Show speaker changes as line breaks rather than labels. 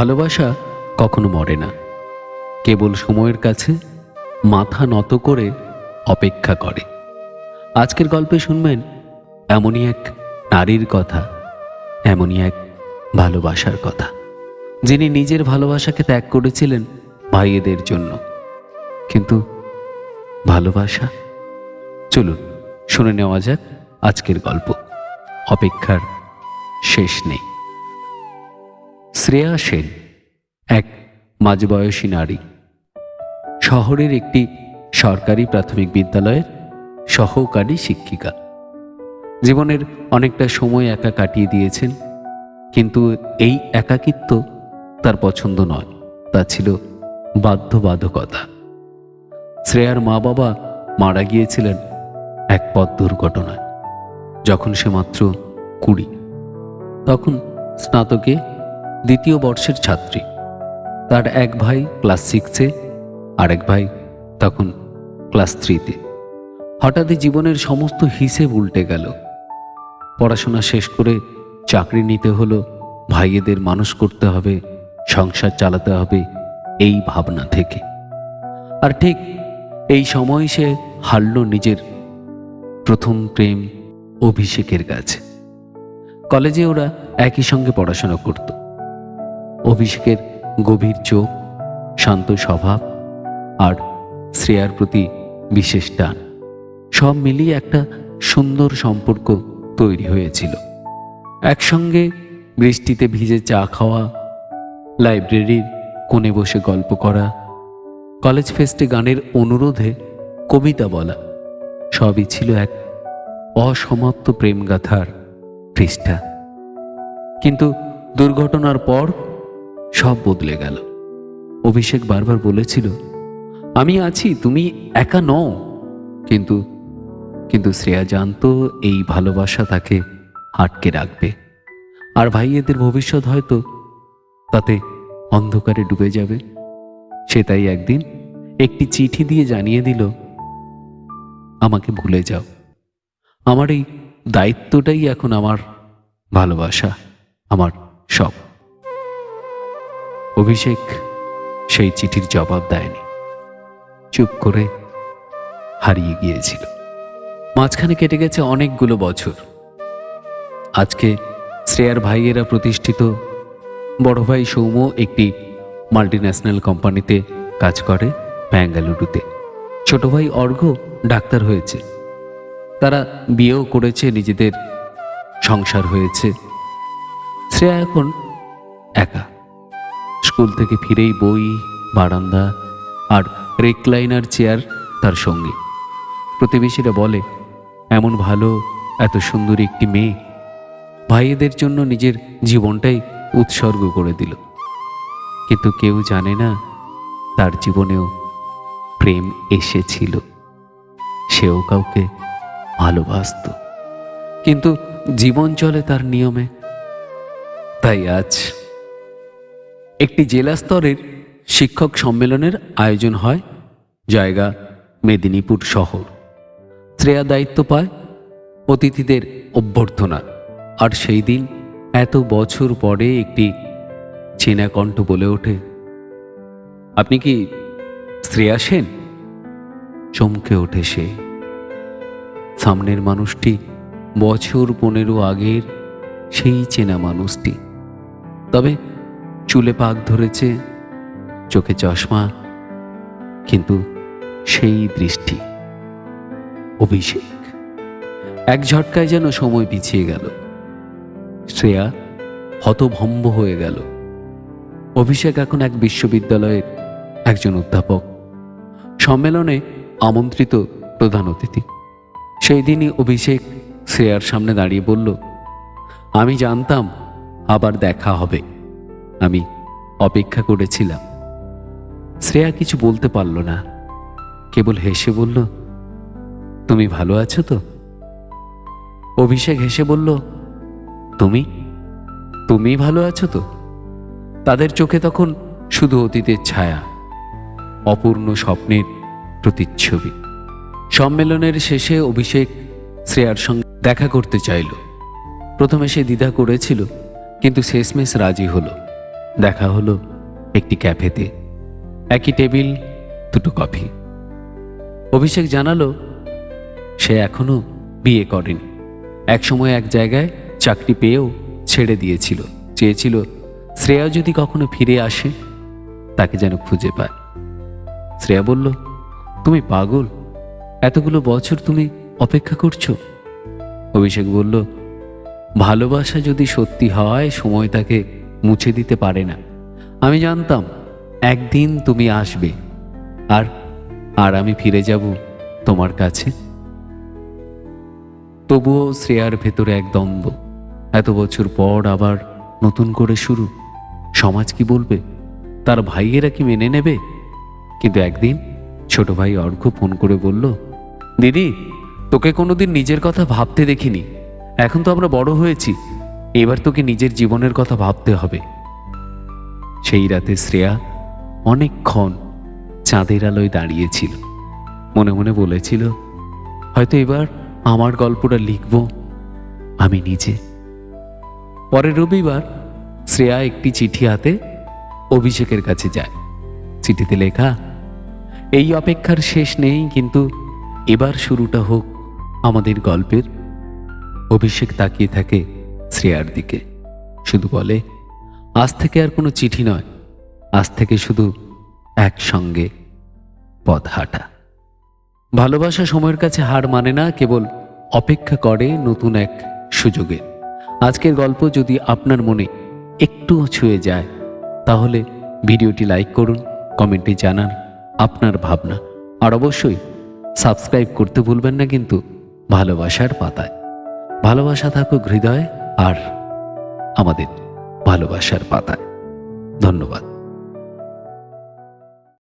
ভালোবাসা কখনো মরে না। কেবল সময়ের কাছে মাথা নত করে অপেক্ষা করে। আজকের গল্পে শুনবেন এমনই এক নারীর কথা, এমনই এক ভালোবাসার কথা, যিনি নিজের ভালোবাসাকে ত্যাগ করেছিলেন ভাইয়েদের জন্য। কিন্তু ভালোবাসা, চলুন শুনে নেওয়া যাক আজকের গল্প। অপেক্ষার শেষ নেই। শ্রেয়া সেন, এক মাঝবয়সী নারী। শহরের একটি সরকারি প্রাথমিক বিদ্যালয়ের সহকারী শিক্ষিকা। জীবনের অনেকটা সময় একা কাটিয়ে দিয়েছেন, কিন্তু এই একাকিত্ব তার পছন্দ নয়, তা ছিল বাধ্যবাধকতা। শ্রেয়ার মা বাবা মারা গিয়েছিলেন এক পথ দুর্ঘটনায়, যখন সে মাত্র কুড়ি। তখন স্নাতকে দ্বিতীয় বর্ষের ছাত্রী। তার এক ভাই ক্লাস সিক্সে আরেক ভাই তখন ক্লাস থ্রিতে হঠাৎই জীবনের সমস্ত হিসেব উল্টে গেল। পড়াশোনা শেষ করে চাকরি নিতে হলো, ভাইয়েদের মানুষ করতে হবে, সংসার চালাতে হবে, এই ভাবনা থেকে। আর ঠিক এই সময় সে হারল নিজের প্রথম প্রেম অভিষেকের কাছে। কলেজে ওরা একই সঙ্গে পড়াশোনা করত। অভিষেকের গভীর চোখ, শান্ত স্বভাব আর শ্রেয়ার প্রতি বিশেষ টান। সব মিলিয়ে একটা সুন্দর সম্পর্ক তৈরি হয়েছিল। একসঙ্গে বৃষ্টিতে ভিজে চা খাওয়া, লাইব্রেরির কোণে বসে গল্প করা, কলেজ ফেস্টে গানের অনুরোধে কবিতা বলা, সবই ছিল এক অসমাপ্ত প্রেমগাথার পৃষ্ঠা। কিন্তু দুর্ঘটনার পর সব বদলে গেল। অভিষেক বারবার বলেছিল, আমি আছি, তুমি একা নও। কিন্তু কিন্তু শ্রেয়া জানতো এই ভালোবাসা তাকে আটকে রাখবে। আর ভাইয়েদের ভবিষ্যৎ হয়তো তাতে অন্ধকারে ডুবে যাবে। সে তাই একদিন একটি চিঠি দিয়ে জানিয়ে দিল, আমাকে ভুলে যাও। আমার এই দায়িত্বটাই এখন আমার ভালোবাসা, আমার সব। অভিষেক সেই চিঠির জবাব দেয়নি। চুপ করে হারিয়ে গিয়েছিল। মাঝখানে কেটে গেছে অনেকগুলো বছর। আজকে শ্রেয়ার ভাইয়েরা প্রতিষ্ঠিত। বড় ভাই সৌম্য একটি মাল্টিন্যাশনাল কোম্পানিতে কাজ করে ব্যাঙ্গালুরুতে। ছোট ভাই অর্ঘ ডাক্তার হয়েছে। তারা বিয়েও করেছে, নিজেদের সংসার হয়েছে। শ্রেয়া এখন একা। স্কুল থেকে ফিরেই বই, বারান্দা আর রেকলাইনার চেয়ার তার সঙ্গে। প্রতিবেশীরা বলে, এমন ভালো, এত সুন্দর একটি মেয়ে। ভাইয়েদের জন্য নিজের জীবনটাই উৎসর্গ করে দিল। কিন্তু কেউ জানে না, তার জীবনেও প্রেম এসেছিল। সেও কাউকে ভালোবাসত। কিন্তু জীবন চলে তার নিয়মে। তাই আজ একটি জেলা স্তরের শিক্ষক সম্মেলনের আয়োজন হয়, জায়গা মেদিনীপুর শহর। শ্রেয়া দায়িত্ব পায় অতিথিদের অভ্যর্থনা। আর সেই দিন এত বছর পরে একটি চেনা কণ্ঠ বলে ওঠে, আপনি কি শ্রেয়া সেন? চমকে ওঠে সে। সামনের মানুষটি বছর পনেরো আগের সেই চেনা মানুষটি। তবে চুলে পাক ধরেছে, চোখে চশমা, কিন্তু সেই দৃষ্টি অভিষেক। এক ঝটকায় যেন সময় পিছিয়ে গেল। শ্রেয়া হতভম্ব হয়ে গেল। অভিষেক এখন এক বিশ্ববিদ্যালয়ের একজন অধ্যাপক। সম্মেলনে আমন্ত্রিত প্রধান অতিথি। সেই দিনই অভিষেক শ্রেয়ার সামনে দাঁড়িয়ে বলল, আমি জানতাম আবার দেখা হবে। আমি অপেক্ষা করেছিলাম। শ্রেয়া কিছু বলতে পারল না। কেবল হেসে বলল, তুমি ভালো আছো তো? অভিষেক হেসে বলল, তুমি? তুমি ভালো আছো তো? তাদের চোখে তখন শুধু অতীতের ছায়া, অপূর্ণ স্বপ্নের প্রতিচ্ছবি। সম্মেলনের শেষে অভিষেক শ্রেয়ার সঙ্গে দেখা করতে চাইল। প্রথমে সে দ্বিধা করেছিল, কিন্তু শেষমেশ রাজি হলো। দেখা হলো একটি ক্যাফেতে। একই টেবিল, দুটো কফি। অভিষেক জানালো, সে এখনও বিয়ে করেনি। একসময় এক জায়গায় চাকরি পেয়েও ছেড়ে দিয়েছিল। চেয়েছিল শ্রেয়া যদি কখনো ফিরে আসে, তাকে যেন খুঁজে পায়। শ্রেয়া বলল, তুমি পাগল? এতগুলো বছর তুমি অপেক্ষা করছ? অভিষেক বলল, ভালোবাসা যদি সত্যি হয়, সময় তাকে মুছে দিতে পারে না। আমি জানতাম, একদিন তুমি আসবে। আর আর আমি ফিরে যাব তোমার কাছে। তবুও শ্রেয়ার ভেতরে এক দ্বন্দ্ব। এত বছর পর আবার নতুন করে শুরু। সমাজ কি বলবে? তার ভাইয়েরা কি মেনে নেবে? কিন্তু একদিন ছোট ভাই অর্ঘ ফোন করে বলল, দিদি, তোকে কোনোদিন নিজের কথা ভাবতে দেখিনি। এখন তো আমরা বড় হয়েছি। এবার তোকে নিজের জীবনের কথা ভাবতে হবে। সেই রাতে শ্রেয়া অনেকক্ষণ চাঁদের আলোয় দাঁড়িয়েছিল। মনে মনে বলেছিল, হয়তো এবার আমার গল্পটা লিখব আমি নিজে। পরের রবিবার শ্রেয়া একটি চিঠি হাতে অভিষেকের কাছে যায়। চিঠিতে লেখা, এই অপেক্ষার শেষ নেই, কিন্তু এবার শুরুটা হোক আমাদের গল্পের। অভিষেক তাকিয়ে থাকে শ্রেয়ার দিকে। শুধু বলে, আজ থেকে আর কোনো চিঠি নয়, আজ থেকে শুধু একসঙ্গে পথ হাঁটা। ভালোবাসা সময়ের কাছে হার মানে না, কেবল অপেক্ষা করে নতুন এক সুযোগের আজকের গল্প যদি আপনার মনে একটুও ছুঁয়ে যায়, তাহলে ভিডিওটি লাইক করুন, কমেন্টে জানান আপনার ভাবনা। আর অবশ্যই সাবস্ক্রাইব করতে ভুলবেন না কিন্তু ভালোবাসার পাতায়। ভালোবাসা থাকুক হৃদয় আর আমাদের ভালোবাসার পাতায়। ধন্যবাদ।